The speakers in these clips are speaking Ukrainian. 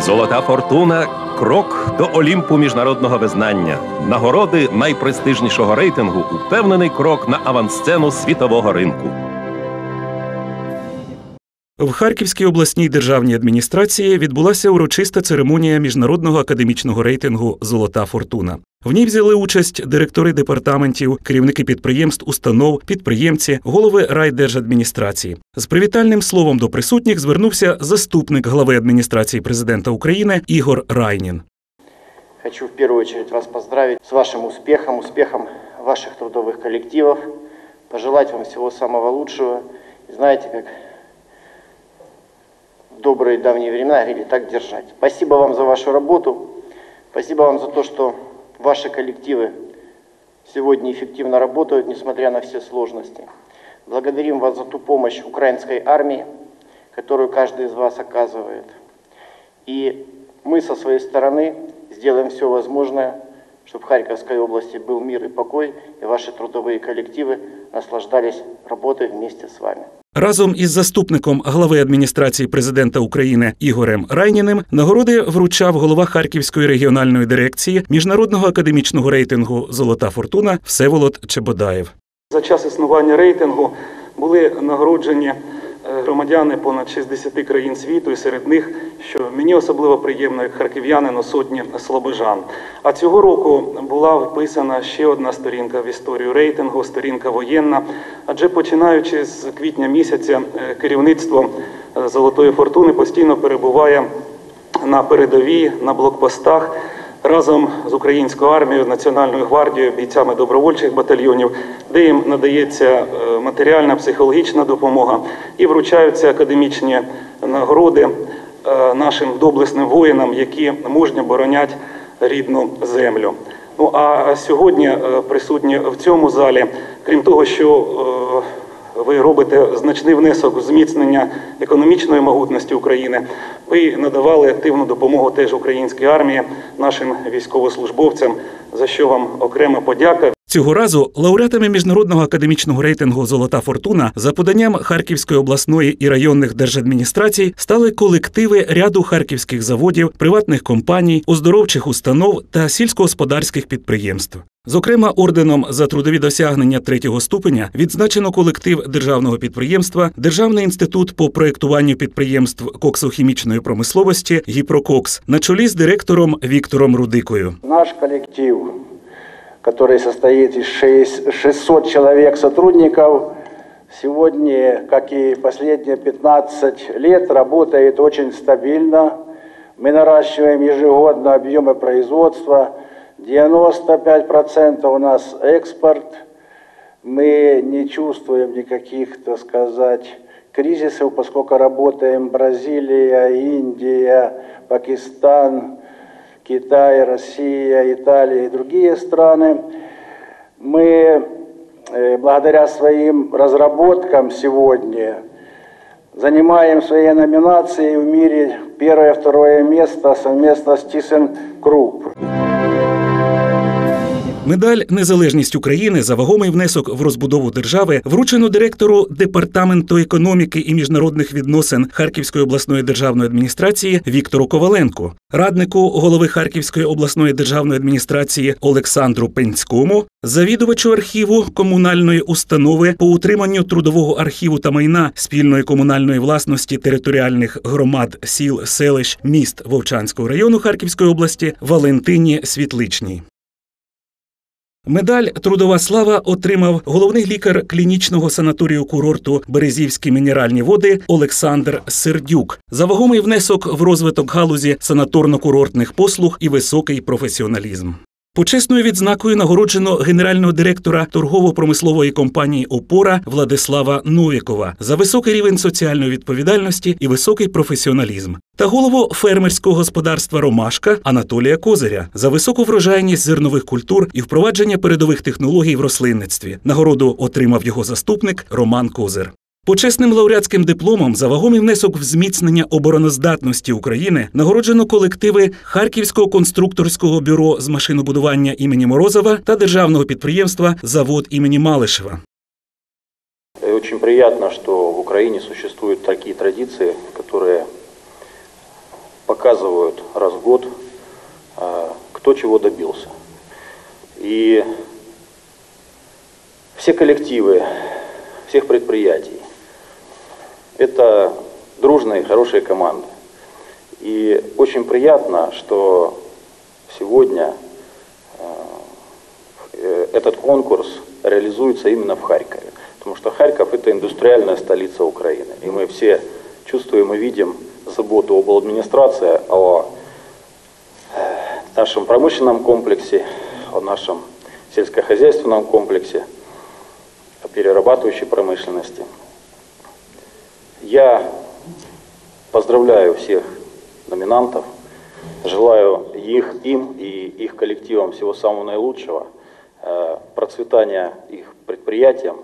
Золота фортуна крок до Олімпу міжнародного визнання. Нагороди найпрестижнішого рейтингу упевнений крок на авансцену світового ринку. В Харківській обласній державній адміністрації відбулася урочиста церемонія міжнародного академічного рейтингу Золота фортуна. В ній взяли участь директори департаментів, керівники підприємств, установ, підприємці, голови райдержадміністрації. З привітальним словом до присутніх звернувся заступник глави адміністрації президента України Ігор Райнін. Хочу в первую очередь вас поздравить с вашим успехом, успехом ваших трудовых коллективов, пожелать вам всего самого знаете, как в добрые давние времена говорили, так держать. Спасибо вам за вашу работу, спасибо вам за то, что ваши коллективы сегодня эффективно работают, несмотря на все сложности. Благодарим вас за ту помощь украинской армии, которую каждый из вас оказывает. И мы со своей стороны сделаем все возможное, чтобы в Харьковской области был мир и покой, и ваши трудовые коллективы наслаждались работой вместе с вами. Разом із заступником глави адміністрації президента України Ігорем Райніним нагороди вручав голова Харківської регіональної дирекції міжнародного академічного рейтингу Золота фортуна Всеволод Чебодаєв. За час існування рейтингу були нагороджені е, громадяни понад 60 країн світу, і серед них, що мені особливо приємно, як харків'янину, сотні слобожан. А цього року була вписана ще одна сторінка в історію рейтингу, сторінка воєнна. Адже починаючи з квітня місяця, е, керівництво е, Золотої фортуни постійно перебуває на передовій, на блокпостах разом з українською армією, Національною гвардією, бійцями добровольчих батальйонів, де їм надається е, матеріальна психологічна допомога і вручаються академічні нагороди е, нашим доблесним воїнам, які мужньо боронять рідну землю. Ну а сьогодні е, присутні в цьому залі, крім того, що ви робите значний внесок у зміцнення економічної могутності України. Ви надавали активну допомогу теж українській армії, нашим військовослужбовцям, за що вам окрема подяка. Цього разу лауреатами міжнародного академічного рейтингу Золота фортуна за поданням Харківської обласної і районних держадміністрацій стали колективи ряду харківських заводів, приватних компаній, оздоровчих установ та сільськогосподарських підприємств. Зокрема, орденом за трудові досягнення третього ступеня відзначено колектив державного підприємства, Державний інститут по проєктуванню підприємств коксохімічної промисловості Гіпрококс на чолі з директором Віктором Рудикою. Наш коллектив, который состоит из 600 человек сотрудников, сегодня, как и последние 15 лет, работает очень стабильно. Мы наращиваем ежегодно объемы производства – 95% у нас экспорт. Мы не чувствуем никаких, так сказать, кризисов, поскольку работаем Бразилия, Индия, Пакистан, Китай, Россия, Италия и другие страны. Мы э, благодаря своим разработкам сегодня занимаем своей номинации в мире первое-второе место совместно с ThyssenKrupp. Медаль Незалежність України за вагомий внесок в розбудову держави вручено директору департаменту економіки і міжнародних відносин Харківської обласної державної адміністрації Віктору Коваленку, раднику голови Харківської обласної державної адміністрації Олександру Пенському, завідувачу архіву комунальної установи по утриманню трудового архіву та майна спільної комунальної власності територіальних громад сіл, селищ, міст Вовчанського району Харківської області Валентині Світличній. Медаль Трудова слава отримав головний лікар клінічного санаторію курорту Березівські мінеральні води Олександр Сердюк за вагомий внесок в розвиток галузі санаторно-курортних послуг і високий професіоналізм. Почесною відзнакою нагороджено генерального директора торгово-промислової компанії Опора Владислава Новікова за високий рівень соціальної відповідальності і високий професіоналізм, та голову фермерського господарства Ромашка Анатолія Козиря за високу врожайність зернових культур і впровадження передових технологій в рослинництві. Нагороду отримав його заступник Роман Козир. Почесним лауреатським дипломом за вагомий внесок в зміцнення обороноздатності України нагороджено колективи Харківського конструкторського бюро з машинобудування імені Морозова та державного підприємства Завод імені Малишева. Очень приятно, что в Украине существуют такие традиции, которые показывают раз в год, а, кто чего добился. И все коллективы всех предприятий – это дружные, хорошие команды. И очень приятно, что сегодня э, этот конкурс реализуется именно в Харькове. Потому что Харьков – это индустриальная столица Украины. И мы все чувствуем и видим заботу об администрации, о э, нашем промышленном комплексе, о нашем сельскохозяйственном комплексе, о перерабатывающей промышленности. Я поздравляю всех номинантов, желаю их, им и их коллективам всего самого наилучшего, э, процветания их предприятиям,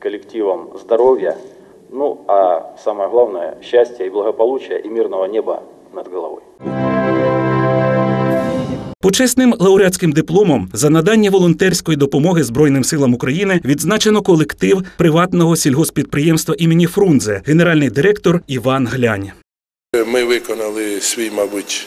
коллективам здоровья, ну а самое главное – счастья и благополучия и мирного неба над головой. Почесним лауреатським дипломом за надання волонтерської допомоги Збройним силам України відзначено колектив приватного сільгоспідприємства імені Фрунзе, генеральний директор Іван Глянь. Ми виконали свій, мабуть,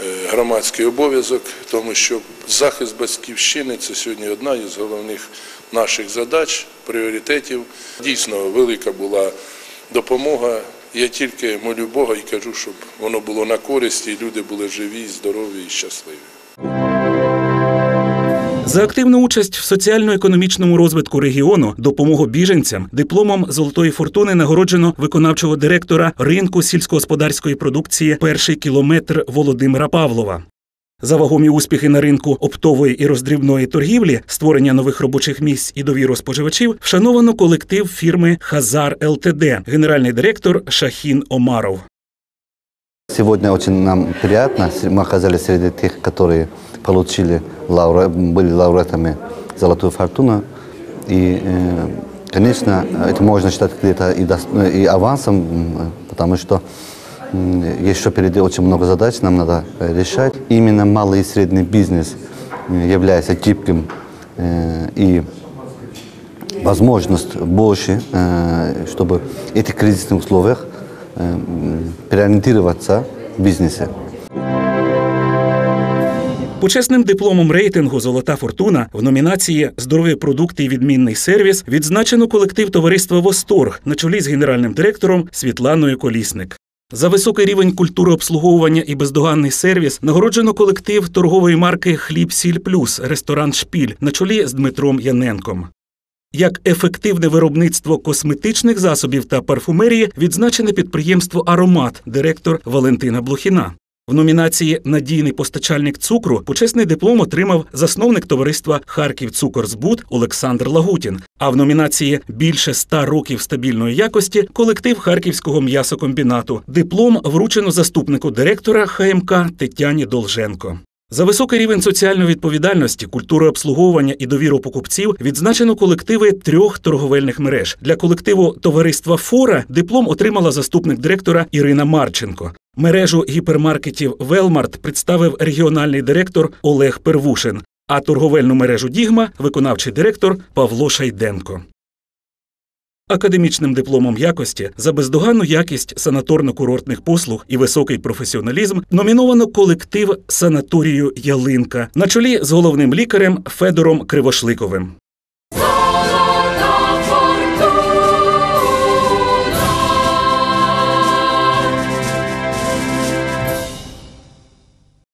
е, громадський обов'язок, тому що захист батьківщини це сьогодні одна із головних наших задач, пріоритетів. Дійсно, велика була допомога. Я тільки молю Бога і кажу, щоб воно було на користь, і люди були живі, здорові і щасливі. За активну участь в соціально-економічному розвитку регіону, допомогу біженцям, дипломом Золотої фортуни нагороджено виконавчого директора ринку сільськогосподарської продукції Перший кілометр Володимира Павлова. За вагомі успіхи на ринку оптової і роздрібної торгівлі, створення нових робочих місць і довіру споживачів вшановано колектив фірми Хазар ЛТД, генеральний директор Шахін Омаров. Сегодня очень нам приятно. Мы оказались среди тех, которые получили, лауре- были лауреатами «Золотую фортуну». И, э, конечно, это можно считать где-то и, и авансом, потому что еще впереди очень много задач нам надо э, решать. Именно малый и средний бизнес э, является гибким и возможность больше, чтобы в этих кризисных условиях переориентироваться в бизнесе. Почесним дипломом рейтингу Золота фортуна в номінації Здорові продукти і відмінний сервіс відзначено колектив товариства Восторг на чолі з генеральним директором Світланою Колісник. За високий рівень культури обслуговування і бездоганний сервіс нагороджено колектив торгової марки Хліб Сіль Плюс ресторан Шпіль на чолі з Дмитром Яненком. Як ефективне виробництво косметичних засобів та парфумерії відзначене підприємство Аромат, директор Валентина Блохіна. В номінації Надійний постачальник цукру почесний диплом отримав засновник товариства Харків Цукорзбут Олександр Лагутін. А в номінації Більше ста років стабільної якості колектив Харківського м'ясокомбінату. Диплом вручено заступнику директора ХМК Тетяні Долженко. За високий рівень соціальної відповідальності, культури обслуговування і довіру покупців відзначено колективи трьох торговельних мереж. Для колективу товариства Фора диплом отримала заступник директора Ірина Марченко. Мережу гіпермаркетів Велмарт представив регіональний директор Олег Первушин, а торговельну мережу Дігма виконавчий директор Павло Шайденко. Академічним дипломом якості за бездоганну якість санаторно-курортних послуг і високий професіоналізм номіновано колектив санаторію Ялинка на чолі з головним лікарем Федором Кривошликовим.